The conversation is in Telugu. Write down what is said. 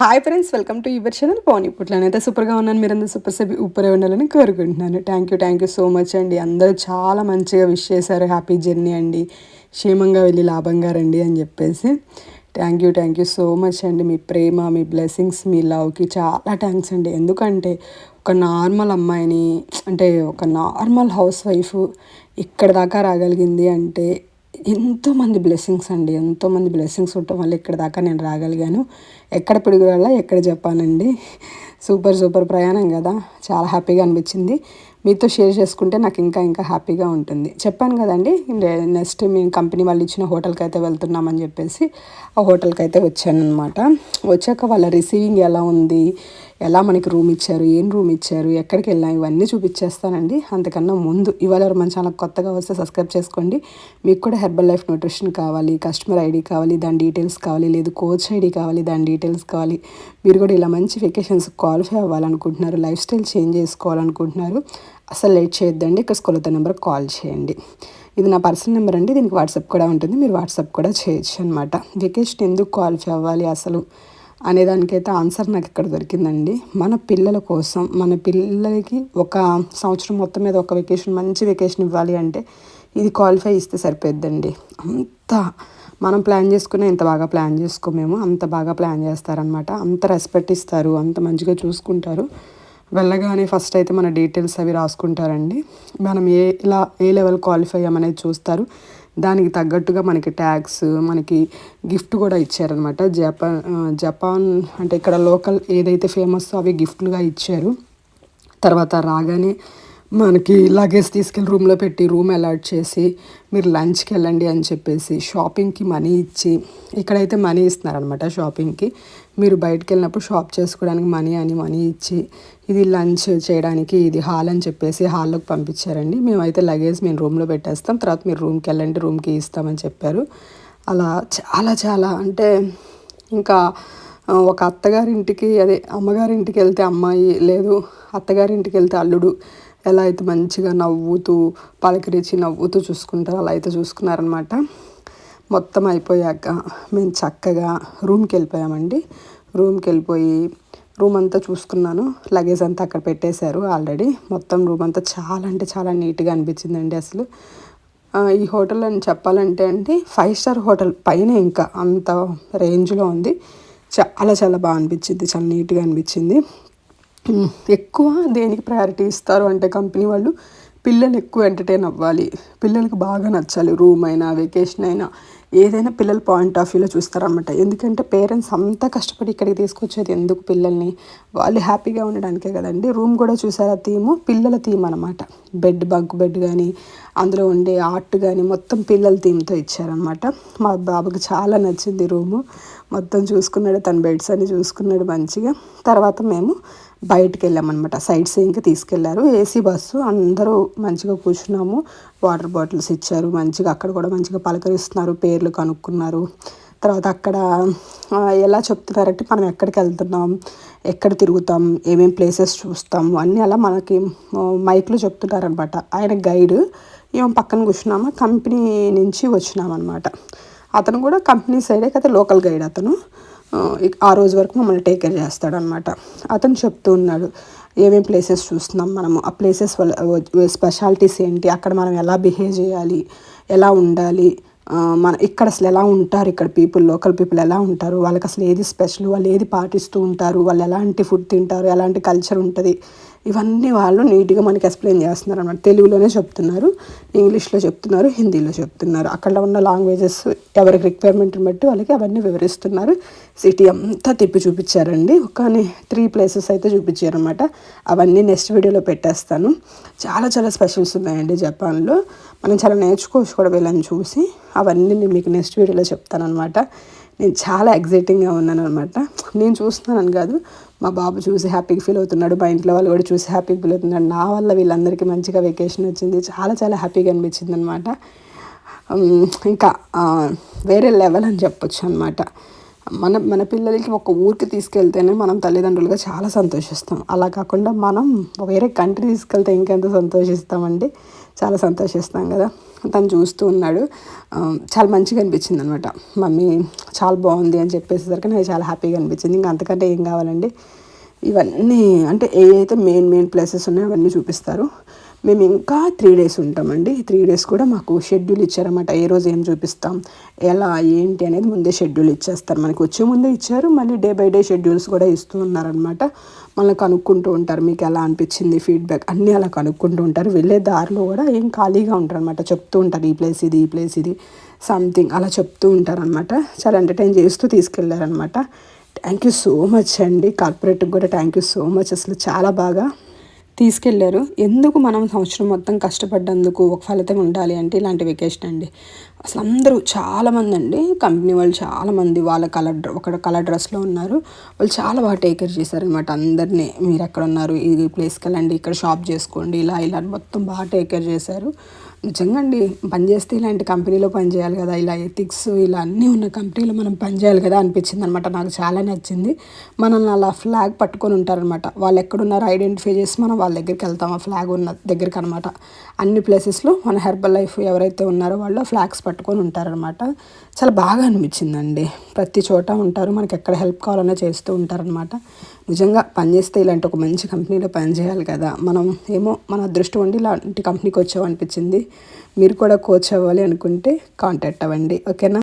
Hi friends welcome to your channel పోనీ ఇప్పుడు సూపర్గా ఉన్నాను. మీరు సూపర్ సభి ఊపరే ఉండాలని కోరుకుంటున్నాను. Thank you thank you so much అండి. అందరూ చాలా మంచిగా విష్ చేశారు. హ్యాపీ జర్నీ అండి. క్షేమంగా వెళ్ళి లాభంగా రండి అని చెప్పేసి. Thank you thank you so much అండి. మీ ప్రేమ మీ బ్లెస్సింగ్స్ మీ లవ్కి చాలా థ్యాంక్స్ అండి. ఎందుకంటే ఒక నార్మల్ అమ్మాయిని అంటే ఒక నార్మల్ హౌస్ వైఫ్ ఇక్కడ దాకా రాగలిగింది అంటే ఎంతోమంది బ్లెస్సింగ్స్ అండి. ఎంతోమంది బ్లెస్సింగ్స్ ఉండటం వల్ల ఇక్కడ దాకా నేను రాగలిగాను. ఎక్కడ పిడుగురాలా ఎక్కడ చెప్పానండి. సూపర్ సూపర్ ప్రయాణం కదా. చాలా హ్యాపీగా అనిపించింది. మీతో షేర్ చేసుకుంటే నాకు ఇంకా ఇంకా హ్యాపీగా ఉంటుంది. చెప్పాను కదండి నెక్స్ట్ మేము కంపెనీ వాళ్ళు ఇచ్చిన హోటల్కి అయితే వెళ్తున్నామని చెప్పేసి ఆ హోటల్కి అయితే వచ్చాను అనమాట వచ్చాక వాళ్ళ రిసీవింగ్ ఎలా ఉంది? ఎలా మనకి రూమ్ ఇచ్చారు ఏం రూమ్ ఇచ్చారు ఎక్కడికి వెళ్ళాం ఇవన్నీ చూపించేస్తానండి. అంతకన్నా ముందు ఇవాళ మన ఛానల్ కొత్తగా వస్తే సబ్స్క్రైబ్ చేసుకోండి. మీకు కూడా హెర్బల్ లైఫ్ న్యూట్రిషన్ కావాలి కస్టమర్ ఐడి కావాలి దాని డీటెయిల్స్ కావాలి లేదు కోచ్ ఐడి కావాలి దాని డీటెయిల్స్ కావాలి. మీరు కూడా ఇలా మంచి వెకేషన్స్ క్వాలిఫై అవ్వాలనుకుంటున్నారు లైఫ్ స్టైల్ చేంజ్ చేసుకోవాలనుకుంటున్నారు అసలు లేట్ చేయొద్దండి. ఇక్కడ స్కూల్ నెంబర్ కాల్ చేయండి. ఇది నా పర్సనల్ నెంబర్ అండి. దీనికి వాట్సాప్ కూడా ఉంటుంది. మీరు వాట్సాప్ కూడా చేయొచ్చు అనమాట వెకేషన్ ఎందుకు క్వాలిఫై అవ్వాలి అసలు? అనేదానికైతే ఆన్సర్ నాకు ఇక్కడ దొరికిందండి. మన పిల్లల కోసం మన పిల్లలకి ఒక సంవత్సరం మొత్తం మీద ఒక వెకేషన్ మంచి వెకేషన్ ఇవ్వాలి అంటే ఇది క్వాలిఫై ఇస్తే సరిపోద్దండి అంత మనం ప్లాన్ చేసుకునే ఇంత బాగా ప్లాన్ చేసుకోమేమో అంత బాగా ప్లాన్ చేస్తారనమాట అంత రెస్పెక్ట్ ఇస్తారు అంత మంచిగా చూసుకుంటారు. వెళ్ళగానే ఫస్ట్ అయితే మన డీటెయిల్స్ అవి రాసుకుంటారండి. మనం ఏ ఇలా ఏ లెవెల్ క్వాలిఫై అయ్యామనేది చూస్తారు. దానికి తగ్గట్టుగా మనకి ట్యాక్స్ మనకి గిఫ్ట్ కూడా ఇచ్చారనమాట జపాన్ జపాన్ అంటే ఇక్కడ లోకల్ ఏదైతే ఫేమస్ అవి గిఫ్ట్లుగా ఇచ్చారు. తర్వాత రాగానే మనకి లగేజ్ తీసుకెళ్ళి రూమ్లో పెట్టి రూమ్ అలాట్ చేసి మీరు లంచ్కి వెళ్ళండి అని చెప్పేసి షాపింగ్కి మనీ ఇచ్చి ఇక్కడైతే మనీ ఇస్తున్నారనమాట షాపింగ్కి. మీరు బయటకు వెళ్ళినప్పుడు షాప్ చేసుకోవడానికి మనీ అని మనీ ఇచ్చి ఇది లంచ్ చేయడానికి ఇది హాల్ అని చెప్పేసి హాల్లోకి పంపించారండి. మేమైతే లగేజ్ మేము రూమ్లో పెట్టేస్తాం. తర్వాత మీరు రూమ్కి వెళ్ళండి రూమ్కి ఇస్తామని చెప్పారు. అలా చాలా చాలా అంటే ఇంకా ఒక అత్తగారింటికి అదే అమ్మగారింటికి వెళ్తే అమ్మాయి లేదు అత్తగారింటికి వెళ్తే అల్లుడు ఎలా అయితే మంచిగా నవ్వుతూ పలకరించి నవ్వుతూ చూసుకుంటారో అలా అయితే చూసుకున్నారనమాట మొత్తం అయిపోయాక మేము చక్కగా రూమ్కి వెళ్ళిపోయామండి. రూమ్కి వెళ్ళిపోయి రూమ్ అంతా చూసుకున్నాను. లగేజ్ అంతా అక్కడ పెట్టేశారు ఆల్రెడీ. మొత్తం రూమ్ అంతా చాలా అంటే చాలా నీట్గా అనిపించిందండి అసలు. ఈ హోటల్ అని చెప్పాలంటే అండి ఫైవ్ స్టార్ హోటల్ పైన ఇంకా అంత రేంజ్లో ఉంది. చాలా చాలా బాగా అనిపించింది చాలా నీట్గా అనిపించింది. ఎక్కువ దేనికి ప్రయారిటీ ఇస్తారు అంటే కంపెనీ వాళ్ళు? పిల్లలు ఎక్కువ ఎంటర్టైన్ అవ్వాలి. పిల్లలకు బాగా నచ్చాలి రూమ్ అయినా వెకేషన్ అయినా. ఏదైనా పిల్లల పాయింట్ ఆఫ్ వ్యూలో చూస్తారనమాట ఎందుకంటే పేరెంట్స్ అంతా కష్టపడి ఇక్కడికి తీసుకొచ్చేది ఎందుకు పిల్లల్ని? వాళ్ళు హ్యాపీగా ఉండడానికే కదండి. రూమ్ కూడా చూసారా? థీము పిల్లల థీమ్ అనమాట బెడ్ బంక్ బెడ్ కానీ అందులో ఉండే ఆర్ట్ కానీ మొత్తం పిల్లల థీమ్తో ఇచ్చారనమాట మా బాబుకి చాలా నచ్చింది రూము మొత్తం చూసుకున్నాడు తన బెడ్స్ అన్ని చూసుకున్నాడు మంచిగా. తర్వాత మేము బయటికి వెళ్ళామన్నమాట సైడ్ సీయింగ్కి తీసుకెళ్ళారు. ఏసీ బస్సు అందరూ మంచిగా కూర్చున్నాము. వాటర్ బాటిల్స్ ఇచ్చారు. మంచిగా అక్కడ కూడా మంచిగా పలకరిస్తున్నారు. పేర్లు కనుక్కున్నారు. తర్వాత అక్కడ ఎలా చెప్తున్నారంటే మనం ఎక్కడికి వెళ్తున్నాం? ఎక్కడ తిరుగుతాం? ఏమేమి ప్లేసెస్ చూస్తాము అన్నీ అలా మనకి మైక్లో చెప్తున్నారనమాట ఆయన గైడ్. ఏమో పక్కన కూర్చున్నామా? కంపెనీ నుంచి వచ్చినామన్నమాట. అతను కూడా కంపెనీ సైడే కదా లోకల్ గైడ్ అతను. ఆ రోజు వరకు మమ్మల్ని టేక్ కేర్ చేస్తాడనమాట అతను చెప్తూ ఉన్నాడు ఏమేమి ప్లేసెస్ చూస్తున్నాం మనము? ఆ ప్లేసెస్ వల్ల స్పెషాలిటీస్ ఏంటి? అక్కడ మనం ఎలా బిహేవ్ చేయాలి? ఎలా ఉండాలి? మన ఇక్కడ అసలు ఎలా ఉంటారు? ఇక్కడ పీపుల్ లోకల్ పీపుల్ ఎలా ఉంటారు? వాళ్ళకి అసలు ఏది స్పెషల్ వాళ్ళు ఏది పాటిస్తూ ఉంటారు? వాళ్ళు ఎలాంటి ఫుడ్ తింటారు? ఎలాంటి కల్చర్ ఉంటుంది? ఇవన్నీ వాళ్ళు నీట్గా మనకి ఎక్స్ప్లెయిన్ చేస్తున్నారు అనమాట తెలుగులోనే చెప్తున్నారు ఇంగ్లీష్లో చెప్తున్నారు హిందీలో చెప్తున్నారు. అక్కడ ఉన్న లాంగ్వేజెస్ ఎవరికి రిక్వైర్మెంట్ని బట్టి వాళ్ళకి అవన్నీ వివరిస్తున్నారు. సిటీ అంతా తిప్పి చూపించారండి. కానీ త్రీ ప్లేసెస్ అయితే చూపించారనమాట అవన్నీ నెక్స్ట్ వీడియోలో పెట్టేస్తాను. చాలా చాలా స్పెషల్స్ ఉన్నాయండి జపాన్లో. మనం చాలా నేర్చుకోవచ్చు కూడా వీళ్ళని చూసి. అవన్నీ నేను మీకు నెక్స్ట్ వీడియోలో చెప్తానమాట నేను చాలా ఎగ్జైటింగ్గా ఉన్నాను అనమాట నేను చూస్తున్నాను కాదు మా బాబు చూసి హ్యాపీగా ఫీల్ అవుతున్నాడు మా ఇంట్లో వాళ్ళు కూడా చూసి హ్యాపీగా ఫీల్ అవుతున్నాడు నా వల్ల వీళ్ళందరికీ మంచిగా వెకేషన్ వచ్చింది. చాలా చాలా హ్యాపీగా అనిపించింది అనమాట ఇంకా వేరే లెవెల్ అని చెప్పొచ్చు అనమాట మన మన పిల్లలకి ఒక ఊరికి తీసుకెళ్తేనే మనం తల్లిదండ్రులుగా చాలా సంతోషిస్తాం. అలా కాకుండా మనం వేరే కంట్రీ తీసుకెళ్తే ఇంకెంత సంతోషిస్తామండి? చాలా సంతోషిస్తాం కదా. తను చూస్తూ ఉన్నాడు. చాలా మంచిగా అనిపించింది అనమాట మమ్మీ చాలా బాగుంది అని చెప్పేసేసరికి నాకు చాలా హ్యాపీగా అనిపించింది. ఇంకా అంతకంటే ఏం కావాలండి? ఇవన్నీ అంటే ఏ అయితే మెయిన్ మెయిన్ ప్లేసెస్ ఉన్నాయో అవన్నీ చూపిస్తారు. మేము ఇంకా త్రీ డేస్ ఉంటామండి. త్రీ డేస్ కూడా మాకు షెడ్యూల్ ఇచ్చారన్నమాట ఏ రోజు ఏం చూపిస్తాం? ఎలా? ఏంటి? అనేది ముందే షెడ్యూల్ ఇచ్చేస్తారు. మనకి వచ్చే ముందే ఇచ్చారు. మళ్ళీ డే బై డే షెడ్యూల్స్ కూడా ఇస్తూ ఉన్నారనమాట మళ్ళీ కనుక్కుంటూ ఉంటారు. మీకు ఎలా అనిపించింది ఫీడ్బ్యాక్ అన్నీ అలా కనుక్కుంటూ ఉంటారు. వెళ్ళే దారిలో కూడా ఏం ఖాళీగా ఉంటారు అనమాట చెప్తూ ఉంటారు. ఈ ప్లేస్ ఇది ఈ ప్లేస్ ఇది సంథింగ్ అలా చెప్తూ ఉంటారనమాట చాలా ఎంటర్టైన్ చేస్తూ తీసుకెళ్ళారనమాట థ్యాంక్ యూ సో మచ్ అండి. కార్పొరేట్కి కూడా థ్యాంక్ యూ సో మచ్ అసలు చాలా బాగా తీసుకెళ్ళారు. ఎందుకు మనం సంవత్సరం మొత్తం కష్టపడ్డందుకు ఒక ఫలితం ఉండాలి అంటే ఇలాంటి వెకేషన్ అండి. అసలు అందరూ చాలామంది అండి. కంపెనీ వాళ్ళు చాలామంది వాళ్ళ కలర్ ఒక కలర్ డ్రెస్లో ఉన్నారు. వాళ్ళు చాలా బాగా టేక్ కేర్ చేశారనమాట అందరినీ. మీరు ఎక్కడ ఉన్నారు? ఈ ప్లేస్కి వెళ్ళండి ఇక్కడ షాప్ చేసుకోండి ఇలా ఇలా మొత్తం బాగా టేక్ కేర్ చేశారు. నిజంగా అండి పనిచేస్తే ఇలాంటి కంపెనీలో పని చేయాలి కదా ఇలా ఎథిక్స్ ఇలా అన్నీ ఉన్న కంపెనీలో మనం పని చేయాలి కదా అనిపించింది అనమాట నాకు చాలా నచ్చింది. మనల్ని అలా ఫ్లాగ్ పట్టుకొని ఉంటారనమాట. వాళ్ళు ఎక్కడున్నారో ఐడెంటిఫై చేసి మనం వాళ్ళ దగ్గరికి వెళ్తాం ఆ ఫ్లాగ్ ఉన్న దగ్గరికి అనమాట అన్ని ప్లేసెస్లో మన హెర్బల్ లైఫ్ ఎవరైతే ఉన్నారో వాళ్ళు ఫ్లాగ్స్ పట్టుకొని ఉంటారనమాట. చాలా బాగా అనిపించిందండి. ప్రతి చోట ఉంటారు మనకి ఎక్కడ హెల్ప్ కావాలన్నా చేస్తూ ఉంటారనమాట. నిజంగా పనిచేస్తే ఇలాంటి ఒక మంచి కంపెనీలో పని చేయాలి కదా. మనం ఏమో మన అదృష్టం ఉండి ఇలాంటి కంపెనీకి వచ్చామనిపించింది మీరు కూడా కోచ్ అవ్వాలి అనుకుంటే కాంటాక్ట్ అవ్వండి. ఓకేనా?